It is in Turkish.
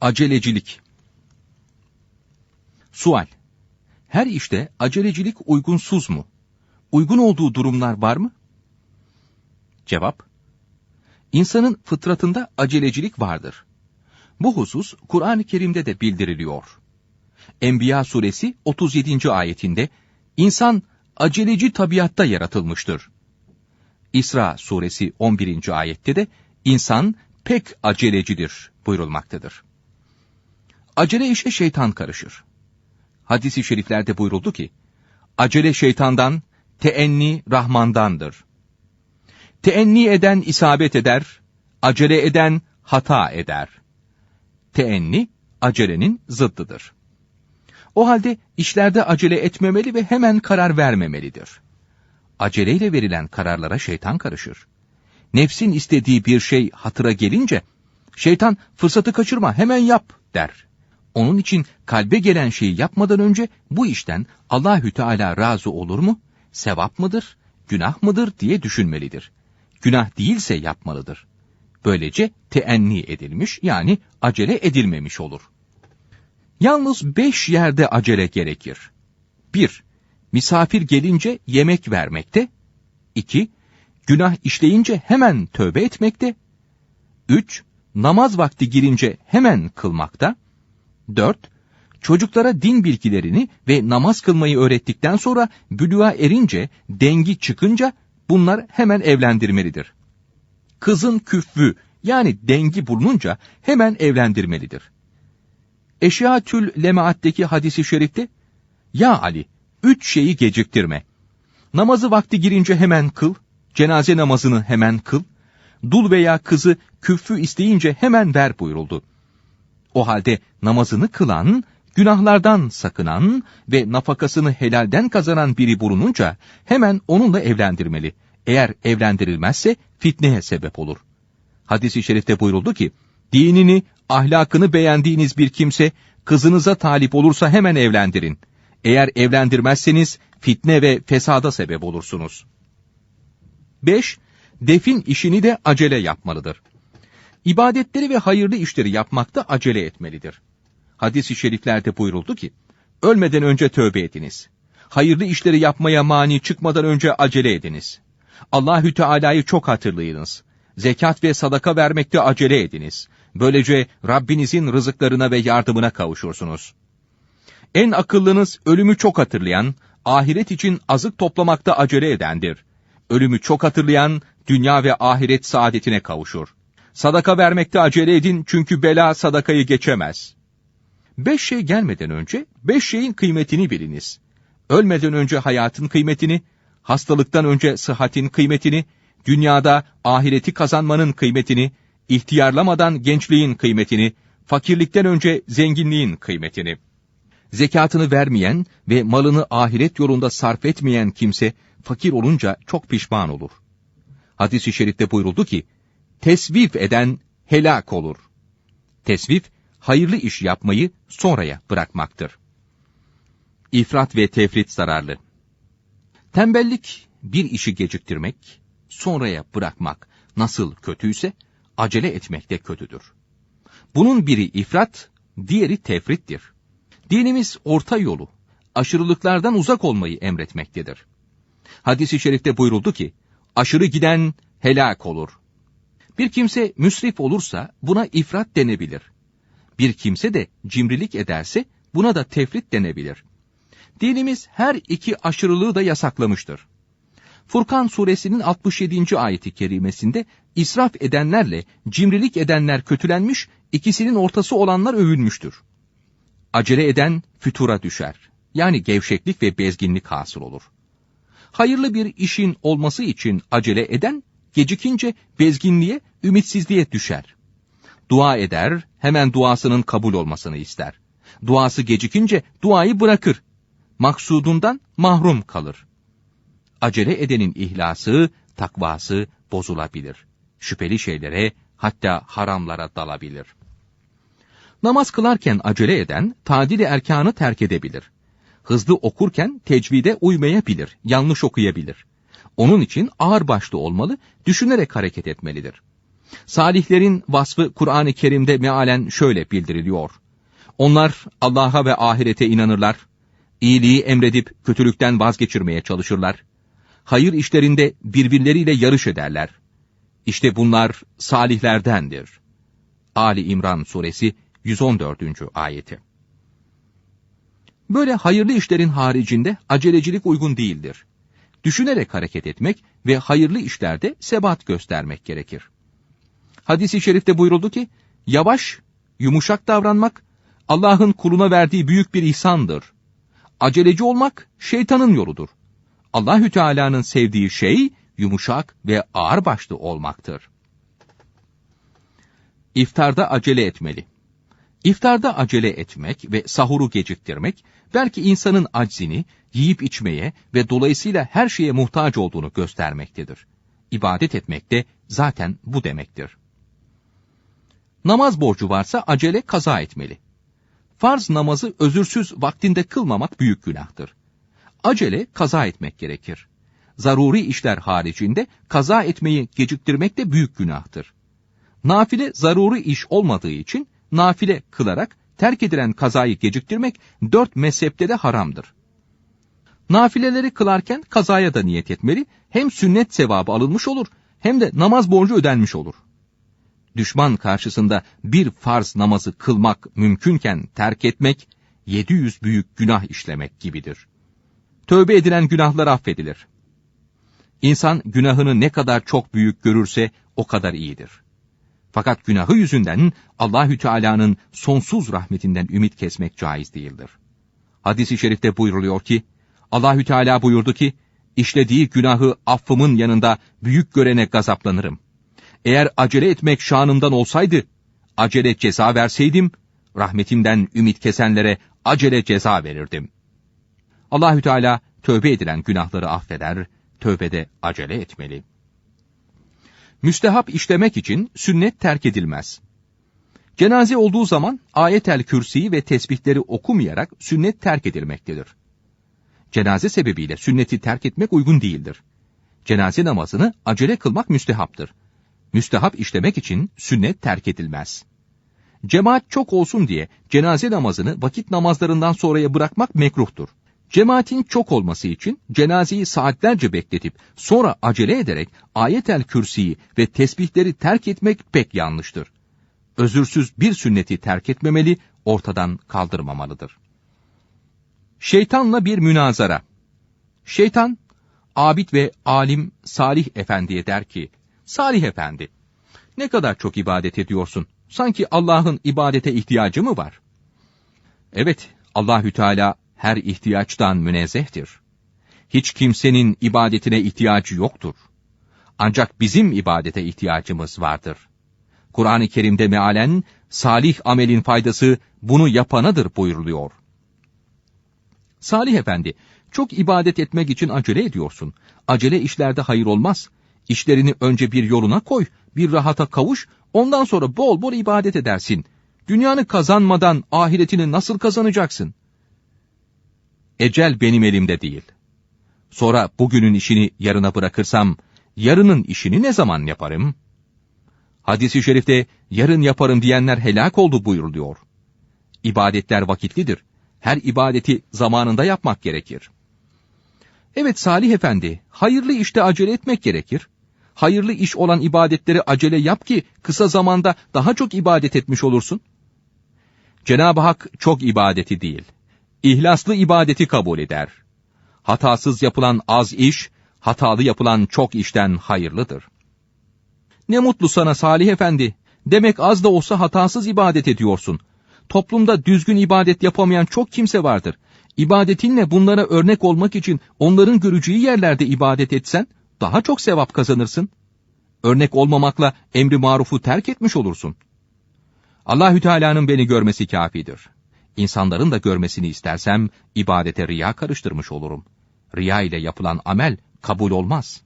Acelecilik Sual Her işte acelecilik uygunsuz mu? Uygun olduğu durumlar var mı? Cevap İnsanın fıtratında acelecilik vardır. Bu husus Kur'an-ı Kerim'de de bildiriliyor. Enbiya suresi 37. ayetinde insan aceleci tabiatta yaratılmıştır. İsra suresi 11. ayette de insan pek acelecidir buyurulmaktadır. Acele işe şeytan karışır. Hadis-i şeriflerde buyuruldu ki, acele şeytandan, teenni Rahmandandır. Teenni eden isabet eder, acele eden hata eder. Teenni, acelenin zıddıdır. O halde işlerde acele etmemeli ve hemen karar vermemelidir. Aceleyle verilen kararlara şeytan karışır. Nefsin istediği bir şey hatıra gelince, şeytan fırsatı kaçırma hemen yap der. Onun için kalbe gelen şeyi yapmadan önce bu işten Allahü Teala razı olur mu? Sevap mıdır? Günah mıdır diye düşünmelidir. Günah değilse yapmalıdır. Böylece teenni edilmiş yani acele edilmemiş olur. Yalnız beş yerde acele gerekir. 1. Misafir gelince yemek vermekte. 2. Günah işleyince hemen tövbe etmekte. 3. Namaz vakti girince hemen kılmakta. 4. Çocuklara din bilgilerini ve namaz kılmayı öğrettikten sonra bülüğa erince, dengi çıkınca bunlar hemen evlendirmelidir. Kızın küffü yani dengi bulununca hemen evlendirmelidir. Eşyatül Lemaat'teki hadisi şerifte, Ya Ali, üç şeyi geciktirme. Namazı vakti girince hemen kıl, cenaze namazını hemen kıl, dul veya kızı küffü isteyince hemen ver buyuruldu. O halde namazını kılan, günahlardan sakınan ve nafakasını helalden kazanan biri bulununca hemen onunla evlendirmeli. Eğer evlendirilmezse fitneye sebep olur. Hadis-i şerifte buyuruldu ki, dinini, ahlakını beğendiğiniz bir kimse kızınıza talip olursa hemen evlendirin. Eğer evlendirmezseniz fitne ve fesada sebep olursunuz. 5. Defin işini de acele yapmalıdır. İbadetleri ve hayırlı işleri yapmakta acele etmelidir. Hadis-i şeriflerde buyuruldu ki, ölmeden önce tövbe ediniz. Hayırlı işleri yapmaya mani çıkmadan önce acele ediniz. Allahü Teala'yı çok hatırlayınız. Zekat ve sadaka vermekte acele ediniz. Böylece Rabbinizin rızıklarına ve yardımına kavuşursunuz. En akıllınız ölümü çok hatırlayan, ahiret için azık toplamakta acele edendir. Ölümü çok hatırlayan, dünya ve ahiret saadetine kavuşur. Sadaka vermekte acele edin çünkü bela sadakayı geçemez. Beş şey gelmeden önce beş şeyin kıymetini biliniz. Ölmeden önce hayatın kıymetini, hastalıktan önce sıhhatin kıymetini, dünyada ahireti kazanmanın kıymetini, ihtiyarlamadan gençliğin kıymetini, fakirlikten önce zenginliğin kıymetini. Zekatını vermeyen ve malını ahiret yolunda sarf etmeyen kimse, fakir olunca çok pişman olur. Hadis-i şerifte buyuruldu ki, tesvif eden helak olur. Tesvif, hayırlı iş yapmayı sonraya bırakmaktır. İfrat ve tefrit zararlı. Tembellik, bir işi geciktirmek, sonraya bırakmak nasıl kötüyse, acele etmek de kötüdür. Bunun biri ifrat, diğeri tefrittir. Dinimiz orta yolu, aşırılıklardan uzak olmayı emretmektedir. Hadis-i şerifte buyuruldu ki, aşırı giden helak olur. Bir kimse müsrif olursa buna ifrat denebilir. Bir kimse de cimrilik ederse buna da tefrit denebilir. Dinimiz her iki aşırılığı da yasaklamıştır. Furkan suresinin 67. ayeti kerimesinde israf edenlerle cimrilik edenler kötülenmiş, ikisinin ortası olanlar övülmüştür. Acele eden fütura düşer. Yani gevşeklik ve bezginlik hasıl olur. Hayırlı bir işin olması için acele eden, gecikince bezginliğe, ümitsizliğe düşer. Dua eder, hemen duasının kabul olmasını ister. Duası gecikince duayı bırakır. Maksudundan mahrum kalır. Acele edenin ihlası, takvası bozulabilir. Şüpheli şeylere, hatta haramlara dalabilir. Namaz kılarken acele eden, tadil erkanı terk edebilir. Hızlı okurken tecvide uymayabilir, yanlış okuyabilir. Onun için ağır başlı olmalı, düşünerek hareket etmelidir. Salihlerin vasfı Kur'an-ı Kerim'de mealen şöyle bildiriliyor. Onlar Allah'a ve ahirete inanırlar, iyiliği emredip kötülükten vazgeçirmeye çalışırlar, hayır işlerinde birbirleriyle yarış ederler. İşte bunlar salihlerdendir. Ali İmran suresi 114. ayeti. Böyle hayırlı işlerin haricinde acelecilik uygun değildir. Düşünerek hareket etmek ve hayırlı işlerde sebat göstermek gerekir. Hadis-i şerifte buyuruldu ki, yavaş, yumuşak davranmak, Allah'ın kuluna verdiği büyük bir ihsandır. Aceleci olmak, şeytanın yoludur. Allahü Teala'nın sevdiği şey, yumuşak ve ağırbaşlı olmaktır. İftarda acele etmeli. İftarda acele etmek ve sahuru geciktirmek, belki insanın aczini, yiyip içmeye ve dolayısıyla her şeye muhtaç olduğunu göstermektedir. İbadet etmek de zaten bu demektir. Namaz borcu varsa acele kaza etmeli. Farz namazı özürsüz vaktinde kılmamak büyük günahtır. Acele kaza etmek gerekir. Zaruri işler haricinde kaza etmeyi geciktirmek de büyük günahtır. Nafile zaruri iş olmadığı için nafile kılarak terk edilen kazayı geciktirmek dört mezhepte de haramdır. Nafileleri kılarken kazaya da niyet etmeli, hem sünnet sevabı alınmış olur, hem de namaz borcu ödenmiş olur. Düşman karşısında bir farz namazı kılmak mümkünken terk etmek, 700 büyük günah işlemek gibidir. Tövbe edilen günahlar affedilir. İnsan günahını ne kadar çok büyük görürse o kadar iyidir. Fakat günahı yüzünden Allahü Teala'nın sonsuz rahmetinden ümit kesmek caiz değildir. Hadis-i şerifte buyruluyor ki Allahü Teala buyurdu ki işlediği günahı affımın yanında büyük görene gazaplanırım. Eğer acele etmek şanımdan olsaydı acele ceza verseydim rahmetimden ümit kesenlere acele ceza verirdim. Allahü Teala tövbe edilen günahları affeder, tövbede acele etmeli. Müstehap işlemek için sünnet terk edilmez. Cenaze olduğu zaman ayetel kürsiyi ve tesbihleri okumayarak sünnet terk edilmektedir. Cenaze sebebiyle sünneti terk etmek uygun değildir. Cenaze namazını acele kılmak müstehaptır. Müstehap işlemek için sünnet terk edilmez. Cemaat çok olsun diye cenaze namazını vakit namazlarından sonraya bırakmak mekruhtur. Cemaatin çok olması için cenazeyi saatlerce bekletip sonra acele ederek ayetel kürsiyi ve tesbihleri terk etmek pek yanlıştır. Özürsüz bir sünneti terk etmemeli, ortadan kaldırmamalıdır. Şeytanla bir münazara. Şeytan, abid ve alim Salih Efendi'ye der ki, Salih Efendi, ne kadar çok ibadet ediyorsun? Sanki Allah'ın ibadete ihtiyacı mı var? Evet, Allahü Teala her ihtiyaçtan münezzehtir. Hiç kimsenin ibadetine ihtiyacı yoktur. Ancak bizim ibadete ihtiyacımız vardır. Kur'an-ı Kerim'de mealen salih amelin faydası bunu yapanadır buyuruluyor. Salih Efendi, çok ibadet etmek için acele ediyorsun. Acele işlerde hayır olmaz. İşlerini önce bir yoluna koy, bir rahata kavuş, ondan sonra bol bol ibadet edersin. Dünyanı kazanmadan ahiretini nasıl kazanacaksın? Ecel benim elimde değil. Sonra bugünün işini yarına bırakırsam, yarının işini ne zaman yaparım? Hadis-i şerifte yarın yaparım diyenler helak oldu buyuruluyor. İbadetler vakitlidir. Her ibadeti zamanında yapmak gerekir. Evet Salih Efendi, hayırlı işte acele etmek gerekir. Hayırlı iş olan ibadetleri acele yap ki kısa zamanda daha çok ibadet etmiş olursun. Cenab-ı Hak çok ibadeti değil, ihlaslı ibadeti kabul eder. Hatasız yapılan az iş, hatalı yapılan çok işten hayırlıdır. Ne mutlu sana Salih Efendi, demek az da olsa hatasız ibadet ediyorsun. Toplumda düzgün ibadet yapamayan çok kimse vardır. İbadetinle bunlara örnek olmak için onların göreceği yerlerde ibadet etsen, daha çok sevap kazanırsın. Örnek olmamakla emri marufu terk etmiş olursun. Allahü Teala'nın beni görmesi kafidir. İnsanların da görmesini istersem ibadete riya karıştırmış olurum. Riya ile yapılan amel kabul olmaz.